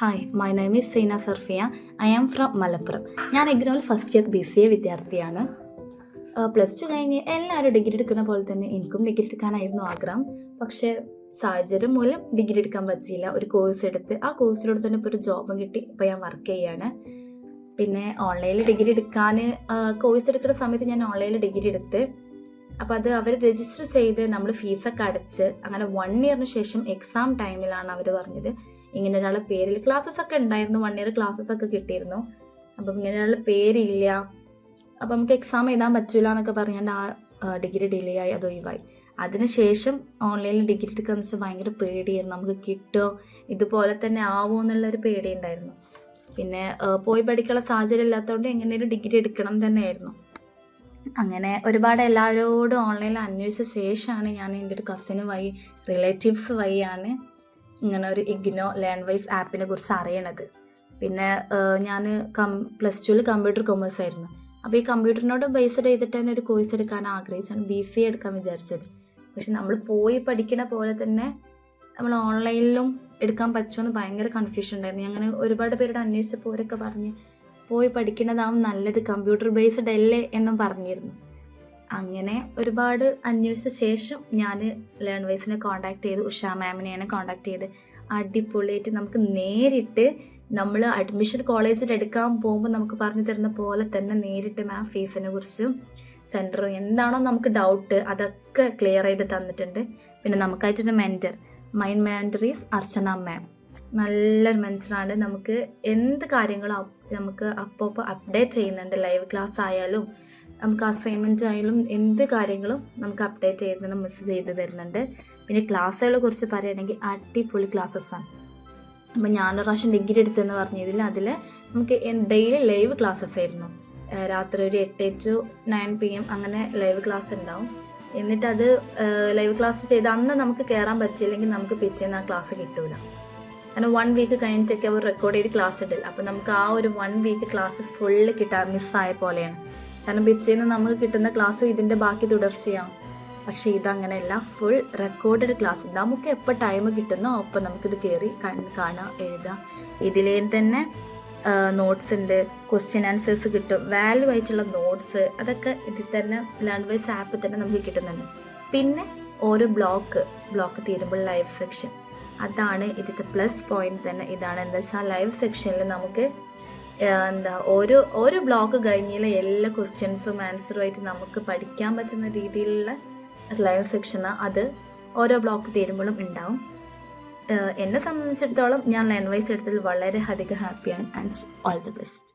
Hi my name is Seena Sarfiya I am from Malappuram ഞാൻ എഗ്നോൾ first year B C A വിദ്യാർത്ഥിയാണ്. Plus two കഴിഞ്ഞ് എല്ലാവരും degree എടുക്കുന്ന പോലെ തന്നെ എനിക്കും ഡിഗ്രി എടുക്കാനായിരുന്നു ആഗ്രഹം. പക്ഷേ സാഹചര്യം മൂലം ഡിഗ്രി എടുക്കാൻ പറ്റിയില്ല. ഒരു കോഴ്സ് എടുത്ത് ആ കോഴ്സിലൂടെ തന്നെ ഇപ്പോൾ ഒരു ജോബും കിട്ടി. ഇപ്പോൾ ഞാൻ വർക്ക് ചെയ്യാണ്. പിന്നെ ഓൺലൈനിൽ ഡിഗ്രി എടുക്കാൻ കോഴ്സ് എടുക്കുന്ന സമയത്ത് ഞാൻ ഓൺലൈനിൽ ഡിഗ്രി എടുത്ത്. അപ്പോൾ അത് അവർ രജിസ്റ്റർ ചെയ്ത് നമ്മൾ ഫീസൊക്കെ അടച്ച് അങ്ങനെ വൺ ഇയറിന് ശേഷം എക്സാം ടൈമിലാണ് അവർ പറഞ്ഞത്. ഇങ്ങനെ ഒരാളെ പേരിൽ ക്ലാസ്സസ് ഒക്കെ ഉണ്ടായിരുന്നു. വൺ ഇയർ ക്ലാസ്സസ് ഒക്കെ കിട്ടിയിരുന്നു. അപ്പം ഇങ്ങനെ ഒരാളുടെ പേരില്ല. അപ്പം നമുക്ക് എക്സാം എഴുതാൻ പറ്റില്ല എന്നൊക്കെ പറഞ്ഞുകൊണ്ട് ആ ഡിഗ്രി ഡിലേ ആയി അത് ഒഴിവായി. അതിനുശേഷം ഓൺലൈനിൽ ഡിഗ്രി എടുക്കാന്ന് വെച്ചാൽ ഭയങ്കര പേടിയായിരുന്നു. നമുക്ക് കിട്ടുമോ ഇതുപോലെ തന്നെ ആവുമോ എന്നുള്ളൊരു പേടി ഉണ്ടായിരുന്നു. പിന്നെ പോയി പഠിക്കാനുള്ള സാഹചര്യം ഇല്ലാത്തതുകൊണ്ട് എങ്ങനെയൊരു ഡിഗ്രി എടുക്കണം തന്നെയായിരുന്നു അങ്ങനെ ഒരുപാട് എല്ലാവരോടും ഓൺലൈനിൽ അന്വേഷിച്ച ശേഷമാണ് ഞാൻ എന്റെ ഒരു കസിന് വഴി റിലേറ്റീവ്സ് വഴിയാണ് ഇങ്ങനെ ഒരു ഇഗ്നോ ലേൺ വൈസ് ആപ്പിനെ കുറിച്ച് അറിയണത്. പിന്നെ ഞാൻ കം പ്ലസ് ടുവിൽ കമ്പ്യൂട്ടർ കൊമേഴ്സ് ആയിരുന്നു. അപ്പോൾ ഈ കമ്പ്യൂട്ടറിനോട് ബേസ്ഡ് ചെയ്തിട്ട് തന്നെ ഒരു കോഴ്സ് എടുക്കാൻ ആഗ്രഹിച്ചാണ് ബി സി എടുക്കാൻ വിചാരിച്ചത്. പക്ഷെ നമ്മൾ പോയി പഠിക്കണ പോലെ തന്നെ നമ്മൾ ഓൺലൈനിലും എടുക്കാൻ പറ്റുമെന്ന് ഭയങ്കര കൺഫ്യൂഷൻ ഉണ്ടായിരുന്നു. അങ്ങനെ ഒരുപാട് പേരോട് അന്വേഷിച്ചപ്പോൾ അവരൊക്കെ പറഞ്ഞ് പോയി പഠിക്കുന്നതാവും നല്ലത്. കമ്പ്യൂട്ടർ ബേസ്ഡ് അല്ലേ എന്നും പറഞ്ഞിരുന്നു. അങ്ങനെ ഒരുപാട് അന്വേഷിച്ച ശേഷം ഞാൻ ലേൺ വൈസിനെ കോൺടാക്ട് ചെയ്ത് ഉഷ മാമിനെയാണ് കോൺടാക്ട് ചെയ്ത്. അടിപൊളിയായിട്ട് നമുക്ക് നേരിട്ട് നമ്മൾ അഡ്മിഷൻ കോളേജിൽ എടുക്കാൻ പോകുമ്പോൾ നമുക്ക് പറഞ്ഞു തരുന്ന പോലെ തന്നെ നേരിട്ട് മാം ഫീസിനെ കുറിച്ചും സെന്ററും എന്താണോ നമുക്ക് ഡൗട്ട് അതൊക്കെ ക്ലിയർ ചെയ്ത് തന്നിട്ടുണ്ട്. പിന്നെ നമുക്കായിട്ടൊരു mentor mind mentor is Archana ma'am നല്ലൊരു മെന്ററാണ് നമുക്ക് എന്ത് കാര്യങ്ങളും നമുക്ക് അപ്പോൾ അപ്പോൾ അപ്ഡേറ്റ് ചെയ്യുന്നുണ്ട്. ലൈവ് ക്ലാസ് ആയാലും നമുക്ക് അസൈൻമെന്റ് ആയാലും എന്ത് കാര്യങ്ങളും നമുക്ക് അപ്ഡേറ്റ് ചെയ്യുന്നതിന് മെസ്സേജ് ചെയ്ത് തരുന്നുണ്ട്. പിന്നെ ക്ലാസ്സുകളെ കുറിച്ച് പറയുകയാണെങ്കിൽ അടിപൊളി ക്ലാസ്സസ്സാണ് അപ്പം ഞാനൊരു പ്രാവശ്യം ഡിഗ്രി എടുത്തെന്ന് പറഞ്ഞതിൽ അതിൽ നമുക്ക് ഡെയിലി ലൈവ് ക്ലാസ്സസ് ആയിരുന്നു. രാത്രി ഒരു എട്ട് ടു നയൻ പി എം അങ്ങനെ ലൈവ് ക്ലാസ് ഉണ്ടാവും. എന്നിട്ട് അത് ലൈവ് ക്ലാസ് ചെയ്ത് അന്ന് നമുക്ക് കയറാൻ പറ്റിയില്ലെങ്കിൽ നമുക്ക് പിറ്റേന്ന് ആ ക്ലാസ് കിട്ടൂല. കാരണം വൺ വീക്ക് കഴിഞ്ഞിട്ടൊക്കെ അവർ റെക്കോർഡ് ചെയ്ത് ക്ലാസ് ഇടില്ല അപ്പം നമുക്ക് ആ ഒരു വൺ വീക്ക് ക്ലാസ് ഫുള്ള് കിട്ടാൻ മിസ്സായ പോലെയാണ്. കാരണം പിറ്റേന്ന് നമുക്ക് കിട്ടുന്ന ക്ലാസ് ഇതിന്റെ ബാക്കി തുടർച്ചയാണ്. പക്ഷേ ഇതങ്ങനെയല്ല. ഫുൾ റെക്കോർഡഡ് ക്ലാസ് നമുക്ക് എപ്പോൾ ടൈം കിട്ടുന്നോ അപ്പോൾ നമുക്കിത് കയറി കാണാം എഴുതാം. ഇതിലേ തന്നെ നോട്ട്സ് ഉണ്ട് ക്വസ്റ്റ്യൻ ആൻസേഴ്സ് കിട്ടും. വാല്യൂ ആയിട്ടുള്ള നോട്ട്സ് അതൊക്കെ ഇതിൽ തന്നെ ലേൺ വൈസ് ആപ്പിൽ തന്നെ നമുക്ക് കിട്ടുന്നുണ്ട്. പിന്നെ ഓരോ ബ്ലോക്ക് ബ്ലോക്ക് തീരുമ്പോൾ ലൈവ് സെക്ഷൻ അതാണ് ഇതിന്റെ പ്ലസ് പോയിന്റ് തന്നെ. ഇതാണ് എന്താ വെച്ചാൽ ലൈവ് സെക്ഷനിൽ നമുക്ക് എന്താ ഓരോ ഓരോ ബ്ലോക്ക് കഴിഞ്ഞുള്ള എല്ലാ ക്വസ്റ്റ്യൻസും ആൻസറും ആയിട്ട് നമുക്ക് പഠിക്കാൻ പറ്റുന്ന രീതിയിലുള്ള ലൈവ് സെക്ഷന് അത് ഓരോ ബ്ലോക്ക് തീരുമ്പോഴും ഉണ്ടാവും. എന്നെ സംബന്ധിച്ചിടത്തോളം ഞാൻ ലൈൻ വൈസ് എടുത്തതിൽ വളരെ അധികം ഹാപ്പിയാണ് ആൻഡ് ഓൾ ദി ബെസ്റ്റ്